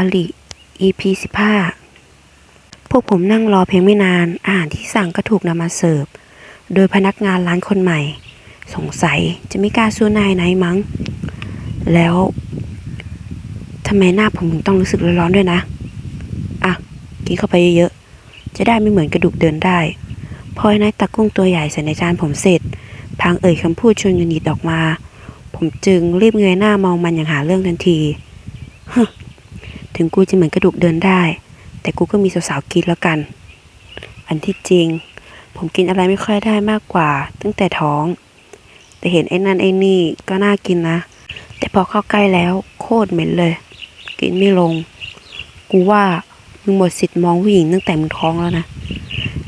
อลิ EP 15 พวกผมนั่งรอเพียงไม่นาน อาหารที่สั่งก็ถูกนำมาเสิร์ฟ โดยพนักงานร้านคนใหม่ สงสัยจะไม่กล้าสู้นายไหนมั้ง แล้วทำไมหน้าผมถึงต้องรู้สึกร้อนๆด้วยนะ อะ กินเข้าไปเยอะๆ จะได้ไม่เหมือนกระดูกเดินได้ พอไอ้นายตักกุ้งตัวใหญ่ใส่ในจานผมเสร็จ พางเอ่ยคำพูดชวนหงุดหงิดออกมา ผมจึงรีบเงยหน้ามองมันอย่างหาเรื่องทันที ฮ ถึงกูจะเหมือนกระดูกเดินได้ แต่กูก็มีสาวๆกินแล้วกัน อันที่จริง ผมกินอะไรไม่ค่อยได้มากกว่า ตั้งแต่ท้อง แต่เห็นไอ้นั่นไอ้นี่ก็น่ากินนะ แต่พอเข้าใกล้แล้วโคตรเหม็นเลย กินไม่ลง กูว่ามึงหมดสิทธิ์มองผู้หญิงตั้งแต่มึงท้องแล้วนะ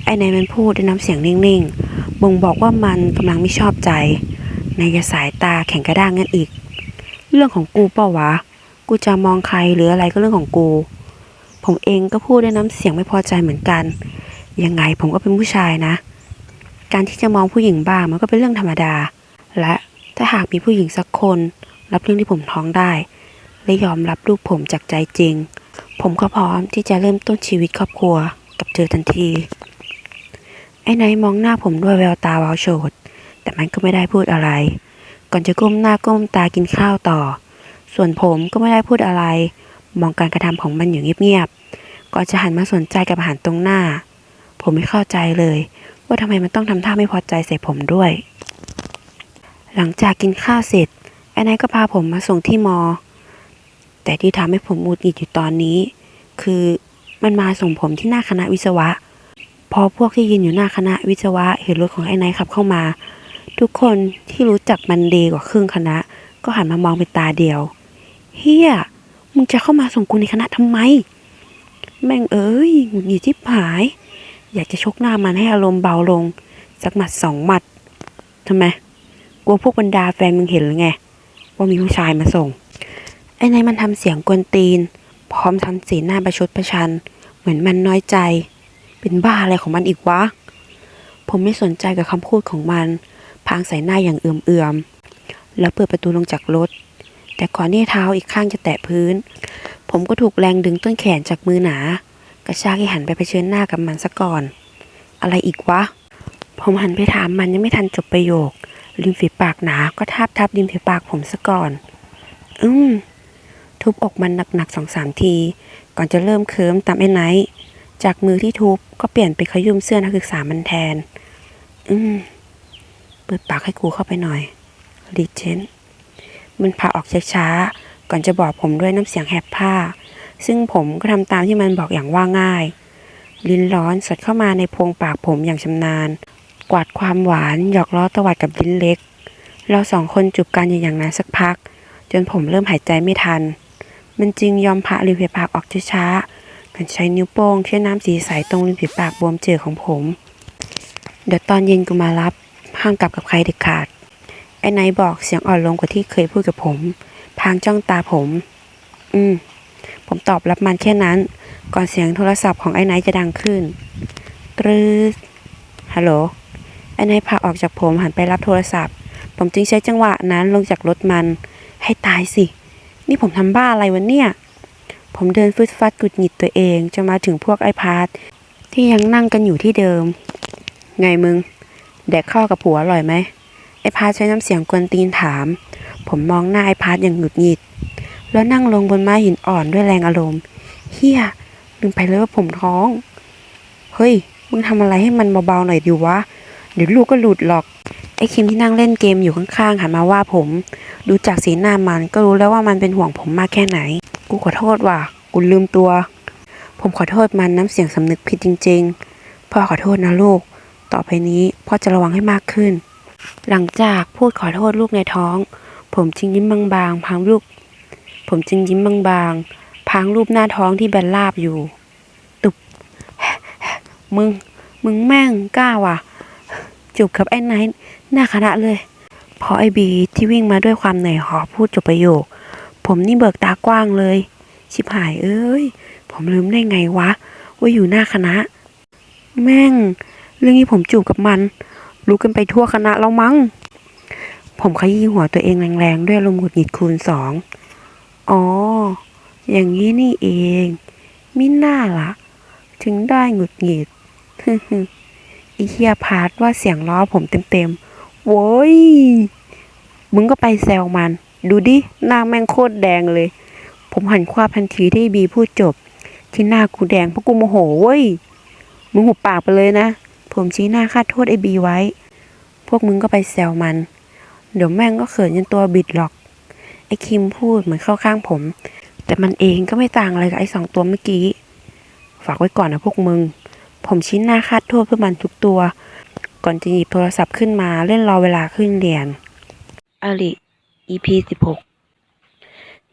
ไอ้นายมันพูดด้วยน้ำเสียงนิ่งๆ บ่งบอกว่ามันกำลังไม่ชอบใจในายสายตาแข็งกระด้างงั้นอีก เรื่องของกูเปล่าวะ กูจะมองใครหรืออะไรก็เรื่องของกู ผมเองก็พูดด้วยน้ำเสียงไม่พอใจเหมือนกัน ยังไงผมก็เป็นผู้ชายนะ การที่จะมองผู้หญิงบ้างมันก็เป็นเรื่องธรรมดา และถ้าหากมีผู้หญิงสักคน รับเรื่องที่ผมท้องได้ และยอมรับลูกผมจากใจจริง ผมก็พร้อมที่จะเริ่มต้นชีวิตครอบครัวกับเธอทันที ไอ้ไนมองหน้าผมด้วยแววตาวาวโฉดแต่มันก็ไม่ได้พูดอะไร ก่อนจะก้มหน้าก้มตากินข้าวต่อ ส่วนผมก็ไม่ได้พูดอะไร มองการกระทำของมันอยู่เงียบๆก่อนจะหันมาสนใจกับอาหารตรงหน้า ผมไม่เข้าใจเลย ว่าทำไมมันต้องทำท่าไม่พอใจใส่ผมด้วย หลังจากกินข้าวเสร็จไอ้นายก็พาผมมาส่งที่มอ แต่ที่ทำให้ผมหงุดหงิดอยู่ตอนนี้ คือมันมาส่งผมที่หน้าคณะวิศวะ พอพวกที่ยืนอยู่หน้าคณะวิศวะ เห็นรถของไอ้นายขับเข้ามา ทุกคนที่รู้จักมันดีกว่าครึ่งคณะ ก็หันมามองเป็นตาเดียว เฮียมึงจะเข้ามาส่งกูในคณะทำไม แม่งเอ้ยหงุดหงิดที่ผาย อยากจะชกหน้ามันให้อารมณ์เบาลง สักหมัดสองหมัดทำไมกลัวพวกบรรดาแฟนมึงเห็นหรือไง ว่ามีผู้ชายมาส่ง ไอ้นายมันทำเสียงกวนตีน พร้อมทำสีหน้าประชดประชัน เหมือนมันน้อยใจ เป็นบ้าอะไรของมันอีกวะ ผมไม่สนใจกับคำพูดของมัน พางใส่หน้าอย่างเอื่อมๆแล้วเปิดประตูลงจากรถ แต่ก่อนที่เท้าอีกข้างจะแตะพื้น ผมก็ถูกแรงดึงต้นแขนจากมือหนา กระชากให้หันไปเผชิญหน้ากับมันซะก่อน อะไรอีกวะ ผมหันไปถามมันยังไม่ทันจบประโยค ริมฝีปากหนาก็ทาบทับริมฝีปากผมซะก่อน อืมทุบอกมันหนักๆสองสามที ก่อนจะเริ่มเคิมตามไอ้ไนท์จากมือที่ทุบก็เปลี่ยนไปขยุ่มเสื้อนักศึกษามันแทน อืม เปิดปากให้กูเข้าไปหน่อยรีเจน มันพาออกช้าๆ ก่อนจะบอกผมด้วยน้ำเสียงแหบผ้า ซึ่งผมก็ทำตามที่มันบอกอย่างว่าง่าย ลิ้นร้อนสดเข้ามาในโพรงปากผมอย่างชำนาญ กวาดความหวานหยอกล้อตวัดกับลิ้นเล็ก เราสองคนจูบกันอย่างนั้นสักพัก จนผมเริ่มหายใจไม่ทัน มันจึงยอมพาริมฝีปากออกช้าๆกันใช้นิ้วโป้งเช็ดน้ำสีใสตรงริมฝีปากบวมเจือของผม เดี๋ยวตอนเย็นกูมารับห้ามกลับกับใครเด็ดขาด ไอ้ไนท์บอกเสียงอ่อนลงกว่าที่เคยพูดกับผม พางจ้องตาผม อืม ผมตอบรับมันแค่นั้น ก่อนเสียงโทรศัพท์ของไอ้ไนท์จะดังขึ้นตรึดฮัลโหล ไอ้ไนท์พาออกจากผมหันไปรับโทรศัพท์ ผมจึงใช้จังหวะนั้นลงจากรถมัน ให้ตายสิ นี่ผมทำบ้าอะไรวะเนี่ย ผมเดินฟึดฟัดกุดหงิดตัวเองจนมาถึงพวกไอพาร์ทที่ยังนั่งกันอยู่ที่เดิม ไงมึง แดกข้าวกับผัวอร่อยไหม ไอพาร์ทใช้น้ำเสียงกวนตีนถาม ผมมองหน้าไอพาร์ทอย่างหงุดหงิด แล้วนั่งลงบนม้าหินอ่อนด้วยแรงอารมณ์เฮียลืมไปเลยว่าผมท้อง เฮ้ย มึงทำอะไรให้มันเบาๆหน่อยดิวะ เดี๋ยวลูกก็หลุดหรอก ไอ้คิมที่นั่งเล่นเกมอยู่ข้างๆหันมาว่าผม ดูจากสีหน้ามันก็รู้แล้วว่ามันเป็นห่วงผมมากแค่ไหน กูขอโทษว่ะ กูลืมตัว ผมขอโทษมันน้ำเสียงสำนึกผิดจริง ๆ พ่อขอโทษนะลูก ต่อไปนี้พ่อจะระวังให้มากขึ้น หลังจากพูดขอโทษลูกในท้อง ผมจึงยิ้มบางๆพางลูก ผมจึงยิ้มบางๆพางรูปหน้าท้องที่แบนราบอยู่ ตุบมึง มึงแม่งกล้าว่ะ จูบกับไอ้ไนท์หน้าคณะเลย พอไอ้บีที่วิ่งมาด้วยความเหนื่อยหอบพูดจบประโยค ผมนี่เบิกตากว้างเลย ชิบหายเอ้ย ผมลืมได้ไงวะ ว่าอยู่หน้าคณะ แม่ง เรื่องนี้ผมจูบกับมัน รู้กันไปทั่วคณะแล้วมั้ง ผมขยี้หัวตัวเองแรงๆ ด้วยลมหงุดหงิดคูณสอง อ๋อ อย่างนี้นี่เอง มิน่าล่ะถึงได้หงุดหงิดอีเฮียพาร์ทว่าเสียงล้อผมเต็มๆ โว้ย มึงก็ไปแซวมัน ดูดิ หน้าแม่งโคตรแดงเลย ผมหันคว้าทันทีที่บีพูดจบ ที่หน้ากูแดงเพราะกูโมโหเว้ย มึงหุบปากไปเลยนะ ผมชี้หน้าคาดโทษไอ้บีไว้ พวกมึงก็ไปแซวมัน เดี๋ยวแม่งก็เขินจนตัวบิดหรอก ไอ้คิมพูดเหมือนเข้าข้างผม แต่มันเองก็ไม่ต่างอะไรกับไอ้สองตัวเมื่อกี้ ฝากไว้ก่อนนะพวกมึง ผมชี้หน้าคาดโทษเพื่อมันทุกตัว ก่อนจะหยิบโทรศัพท์ขึ้นมาเล่นรอเวลาขึ้นเรียนอลิ EP สิบหก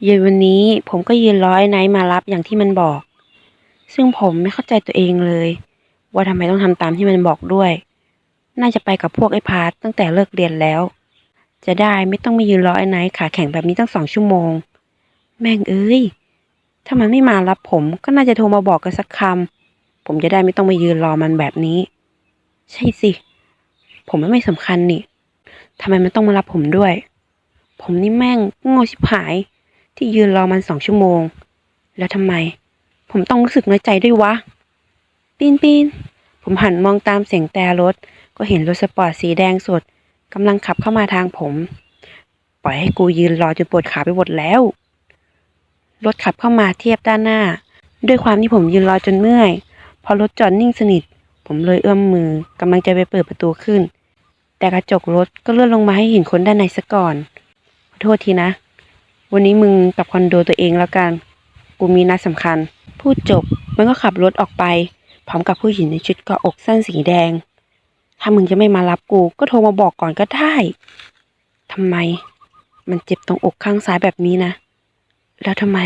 เย็นวันนี้ผมก็ยืนรอไอ้ไนท์มารับอย่างที่มันบอก ซึ่งผมไม่เข้าใจตัวเองเลย ว่าทำไมต้องทำตามที่มันบอกด้วย น่าจะไปกับพวกไอ้พาร์ทตั้งแต่เลิกเรียนแล้ว จะได้ไม่ต้องมายืนรอไอ้ไนท์ขาแข็งแบบนี้ตั้งสองชั่วโมง แม่งเอ้ย ถ้ามันไม่มารับผมก็น่าจะโทรมาบอกกันสักคำ ผมจะได้ไม่ต้องมายืนรอมันแบบนี้ ใช่สิ ผมไม่สำคัญนี่ทำไมมันต้องมารับผมด้วย ผมนี่แม่งโง่ชิบหาย ที่ยืนรอมันสองชั่วโมง แล้วทำไม ผมต้องรู้สึกน้อยใจด้วยวะ ปีนปีนผมหันมองตามเสียงแต่รถ ก็เห็นรถสปอร์ตสีแดงสดกำลังขับเข้ามาทางผม ปล่อยให้กูยืนรอจนปวดขาไปหมดแล้ว รถขับเข้ามาเทียบด้านหน้า ด้วยความที่ผมยืนรอจนเมื่อย พอรถจอดนิ่งสนิท ผมเลยเอื้อมมือกำลังจะไปเปิดประตูขึ้น แต่กระจกรถก็เลื่อนลงมาให้เห็นคนด้านในซะก่อน ขอโทษทีนะ วันนี้มึงกลับคอนโดตัวเองแล้วกัน กูมีนัดสำคัญ พูดจบมันก็ขับรถออกไป พร้อมกับผู้หญิงในชุดเกาะอกสั้นสีแดง ถ้ามึงจะไม่มารับกูก็โทรมาบอกก่อนก็ได้ทำไม มันเจ็บตรงอกข้างซ้ายแบบนี้นะ แล้วทำไม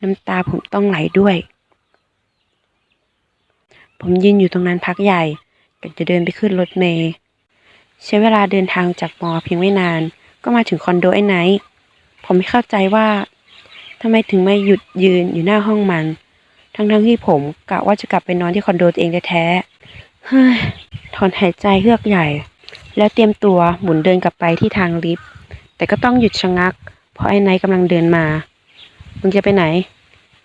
น้ำตาผมต้องไหลด้วย ผมยืนอยู่ตรงนั้นพักใหญ่ก่อนจะเดินไปขึ้นรถเมล์ใช้เวลาเดินทางจากมอเพียงไม่นาน ก็มาถึงคอนโดไอ้ไนท์ผมไม่เข้าใจว่าทำไมถึงไม่หยุดยืนอยู่หน้าห้องมัน ทั้งๆที่ผมกะว่าจะกลับไปนอนที่คอนโดตัวเองแท้ๆเฮ้ยถอนหายใจเฮือกใหญ่ แล้วเตรียมตัวหมุนเดินกลับไปที่ทางลิฟต์ แต่ก็ต้องหยุดชะงัก เพราะไอ้ไนท์กำลังเดินมา มึงจะไปไหน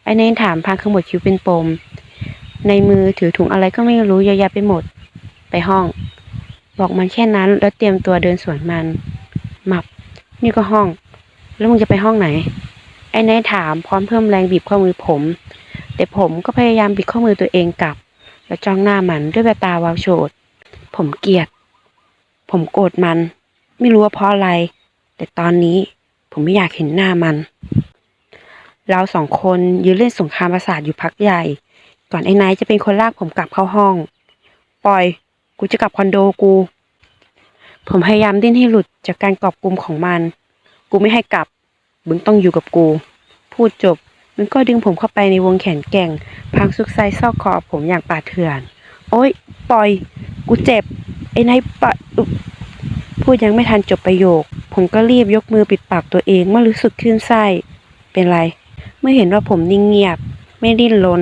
ไอ้ไนท์ถามพางขมวดคิ้วเป็นปม ในมือถือถุงอะไรก็ไม่รู้เยอะแยะไปหมด ไปห้อง บอกมันแค่นั้นแล้วเตรียมตัวเดินสวนมัน หมับ นี่ก็ห้อง แล้วมึงจะไปห้องไหน ไอ้ไนท์ถามพร้อมเพิ่มแรงบีบข้อมือผม แต่ผมก็พยายามบิดข้อมือตัวเองกลับ แล้วจ้องหน้ามันด้วยแววตาวาวโฉด ผมเกลียด ผมโกรธมัน ไม่รู้ว่าเพราะอะไร แต่ตอนนี้ผมไม่อยากเห็นหน้ามัน เราสองคนยืนเล่นสงครามประสาทอยู่พักใหญ่ ก่อนไอ้นท์จะเป็นคนลากผมกลับเข้าห้อง ปล่อย กูจะกลับคอนโดกู ผมพยายามดิ้นให้หลุดจากการกอบกลุ่มของมัน กูไม่ให้กลับ มึงต้องอยู่กับกู พูดจบ มันก็ดึงผมเข้าไปในวงแขนแก่งพังซุกไซซอกคอผมอย่างป่าเถื่อน โอ๊ย ปล่อย กูเจ็บ ไอ้นท์ปะพูดยังไม่ทันจบประโยค ผมก็รีบยกมือปิดปากตัวเองเมื่อรู้สึกคลื่นไส้ เป็นไร เมื่อเห็นว่าผมนิ่งเงียบ ไม่ดิ้นรน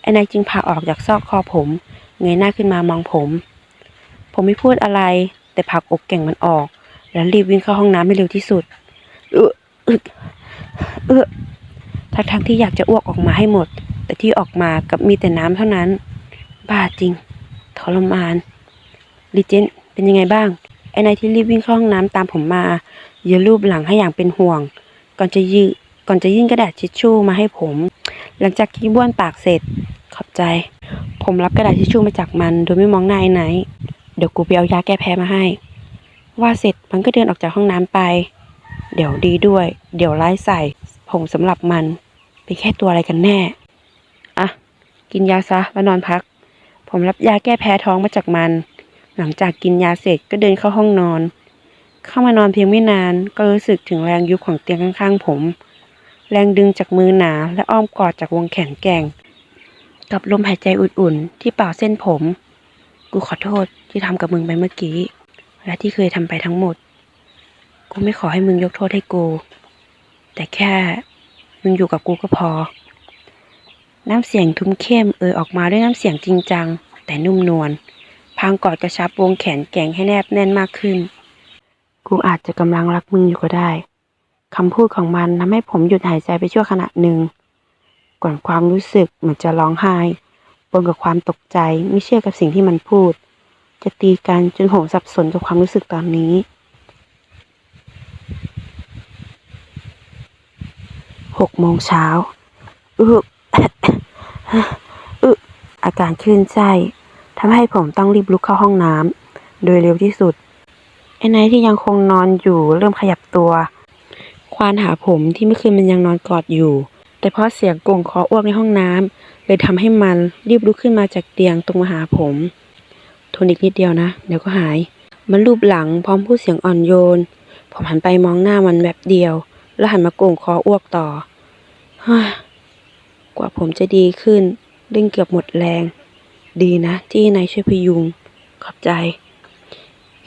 ไอ้นายจึงพาออกจากซอกคอผม เงยหน้าขึ้นมามองผม ผมไม่พูดอะไร แต่ผลักอกแก่งมันออก แล้วรีบวิ่งเข้าห้องน้ำให้เร็วที่สุด เออเออ ทั้งทั้งที่อยากจะอ้วกออกมาให้หมด แต่ที่ออกมากับมีแต่น้ำเท่านั้น บ้าจริง ทรมานลิเจนเป็นยังไงบ้าง ไอ้นายที่รีบวิ่งเข้าห้องน้ำตามผมมายืนรูปหลังให้อย่างเป็นห่วง ก่อนจะยืก่อนจะยื่นกระดาษทิชชู่มาให้ผม หลังจากที่บ้วนปากเสร็จ ขอบใจ ผมรับกระดาษทิชชู่มาจากมัน โดยไม่มองหน้าไอ้ไหนเดี๋ยวกูไปเอายาแก้แพ้มาให้ ว่าเสร็จมันก็เดินออกจากห้องน้ำไป เดี๋ยวดีด้วย เดี๋ยวไล่ใส่ผมสำหรับมัน เป็นแค่ตัวอะไรกันแน่ อะ กินยาซะแล้วนอนพัก ผมรับยาแก้แพ้ท้องมาจากมัน หลังจากกินยาเสร็จก็เดินเข้าห้องนอน เข้ามานอนเพียงไม่นาน ก็รู้สึกถึงแรงยุบของเตียงข้างๆผม แรงดึงจากมือหนาและอ้อมกอดจากวงแขนแก่งกับลมหายใจอุ่นๆ ที่เป่าเส้นผม กูขอโทษที่ทำกับมึงไปเมื่อกี้ และที่เคยทำไปทั้งหมด กูไม่ขอให้มึงยกโทษให้กู แต่แค่ มึงอยู่กับกูก็พอ น้ำเสียงทุ้มเข้มเอ่ยออกมาด้วยน้ำเสียงจริงจัง แต่นุ่มนวลพางกอดกระชับวงแขนแก่งให้แนบแน่นมากขึ้น กูอาจจะกำลังรักมึงอยู่ก็ได้คำพูดของมันทำให้ผมหยุดหายใจไปชั่วขณะหนึ่งก่อนความรู้สึกเหมือนจะร้องไห้ปนกับความตกใจไม่เชื่อกับสิ่งที่มันพูด จะตีกันจนผมสับสนกับความรู้สึกตอนนี้ กโมงเช้าอึอึอาการคลื่นไส้ทำให้ผมต้องรีบลุกเข้าห้องน้ำโดยเร็วที่สุด ไอ้ไนท์ที่ยังคงนอนอยู่เริ่มขยับตัว ควานหาผมที่เมื่อคืนมันยังนอนกอดอยู่ แต่เพราะเสียงกงคออ้วกในห้องน้ำเลยทำให้มันรีบลุกขึ้นมาจากเตียงตรงมาหาผมทนอีกนิดเดียวนะ เดี๋ยวก็หาย มันรูปหลังพร้อมพูดเสียงอ่อนโยน ผมหันไปมองหน้ามันแบบเดียว แล้วหันมาโกงคออ้วกต่อ กว่าผมจะดีขึ้นเร่งเกือบหมดแรง ดีนะที่นายช่วยพยุง ขอบใจ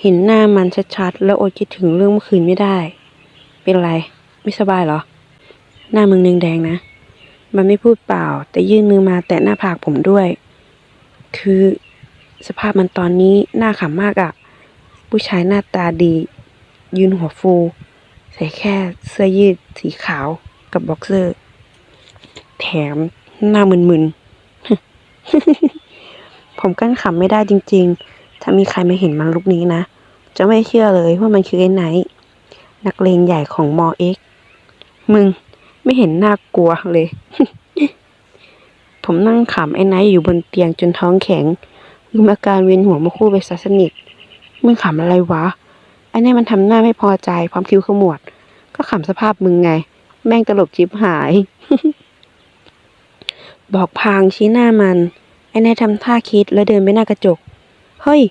เห็นหน้ามันชัดๆ แล้วอดคิดถึงเรื่องเมื่อคืนไม่ได้ เป็นไร ไม่สบายเหรอ หน้ามึงแดงๆนะ มันไม่พูดเปล่า แต่ยื่นมือมาแตะหน้าผากผมด้วย คือสภาพมันตอนนี้น่าขำมากอะ ผู้ชายหน้าตาดี ยืนหัวฟู ใส่แค่เสื้อยืดสีขาวกับบ็อกเซอร์ แถมหน้ามึนๆ ผมกั้นขำไม่ได้จริง ๆ ถ้ามีใครมาเห็นมันลุกนี้นะ จะไม่เชื่อเลยว่ามันคือไอ้ไนนักเลงใหญ่ของมอเอ็กมึงไม่เห็นน่ากลัวเลย ผมนั่งขำไอ้ไนท์อยู่บนเตียงจนท้องแข็งลืมอาการเวียนหัวมาคู่ไปซะสนิทมึงขำอะไรวะ ไอ้นี่มันทำหน้าไม่พอใจพร้อมคิ้วขมวด ก็ขำสภาพมึงไง แม่งตลกจิบหาย บอกพางชี้หน้ามัน ไอ้นายทำท่าคิดแล้วเดินไปหน้ากระจก เฮ้ย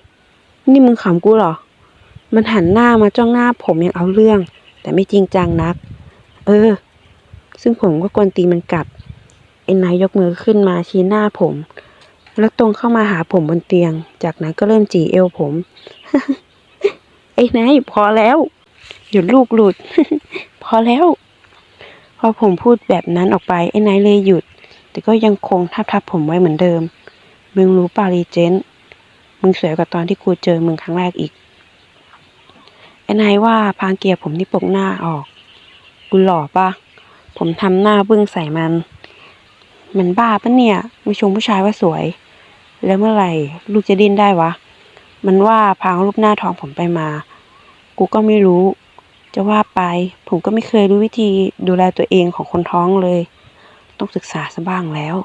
นี่มึงขำกูเหรอ มันหันหน้ามาจ้องหน้าผมยังเอาเรื่อง แต่ไม่จริงจังนัก เออ ซึ่งผมก็กวนตีมันกลับ ไอ้นายยกมือขึ้นมาชี้หน้าผม แล้วตรงเข้ามาหาผมบนเตียง จากนั้นก็เริ่มจีเอวผม ไอ้นายพอแล้ว หยุดลูกหลุด พอแล้ว พอผมพูดแบบนั้นออกไปไอ้นายเลยหยุด แต่ก็ยังคงทับทับผมไว้เหมือนเดิม มึงรู้ป่ารีเจนต์มึงสวยกว่าตอนที่กูเจอมึงครั้งแรกอีก ไอ้นายว่าพางเกียร์ผมที่ปกหน้าออก กูหล่อปะผมทำหน้าบึ้งใส่มัน มันบ้าปะเนี่ยมาชมผู้ชายว่าสวย แล้วเมื่อไหร่ลูกจะดิ้นได้วะ มันว่าพางรูปหน้าท้องผมไปมา กูก็ไม่รู้ จะว่าไป ผมก็ไม่เคยรู้วิธีดูแลตัวเองของคนท้องเลย ต้องศึกษาซะบ้างแล้ว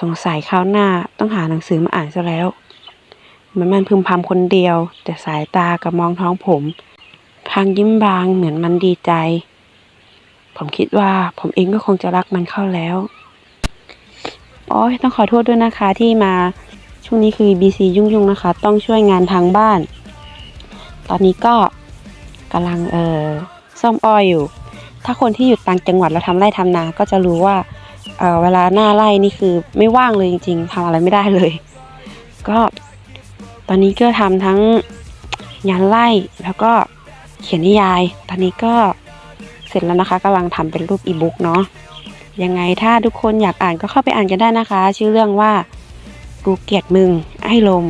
สงสัยคราวหน้าต้องหาหนังสือมาอ่านซะแล้ว มันมันพึมพำคนเดียว แต่สายตากับมองท้องผมพางยิ้มบางเหมือนมันดีใจ ผมคิดว่าผมเองก็คงจะรักมันเข้าแล้วโอ้ยต้องขอโทษด้วยนะคะที่มาช่วงนี้คือ BC ยุ่งๆนะคะ ต้องช่วยงานทางบ้าน ตอนนี้ก็กำลังเอ่อซ่อมอ้อยอยู่ ถ้าคนที่อยู่ต่างจังหวัดแล้วทำไร่ทำนา ก็จะรู้ว่าเเวลาหน้าไร่นี่คือไม่ว่างเลยจริง ๆทำอะไรไม่ได้เลย ก็ตอนนี้ก็ทำทั้งงานไร่แล้วก็เขียนนิยาย ตอนนี้ก็เสร็จแล้วนะคะกำลังทำเป็นรูปอีบุ๊กเนาะยังไงถ้าทุกคนอยากอ่านก็เข้าไปอ่านกันได้นะคะ ชื่อเรื่องว่ากูเกียดมึงไอ้ลม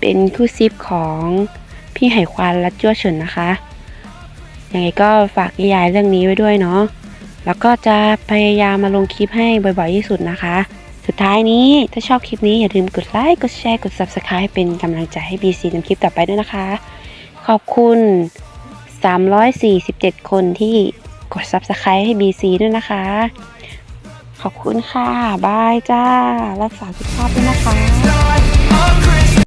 เป็นคู่ซิปของพี่ไหควานและจ้วเฉินนะคะ ยังไงก็ฝากนิยายเรื่องนี้ไว้ด้วยเนาะแล้วก็จะพยายามมาลงคลิปให้บ่อยๆที่สุดนะคะ สุดท้ายนี้ถ้าชอบคลิปนี้อย่าลืมกดไลค์กดแชร์กด Subscribe เป็นกำลังใจให้ BC ทำคลิปต่อไปด้วยนะคะ ขอบคุณ 347 คนที่กด Subscribe ให้ BC ด้วยนะคะ ขอบคุณค่ะ บายจ้า รักษาสุขภาพด้วยนะคะ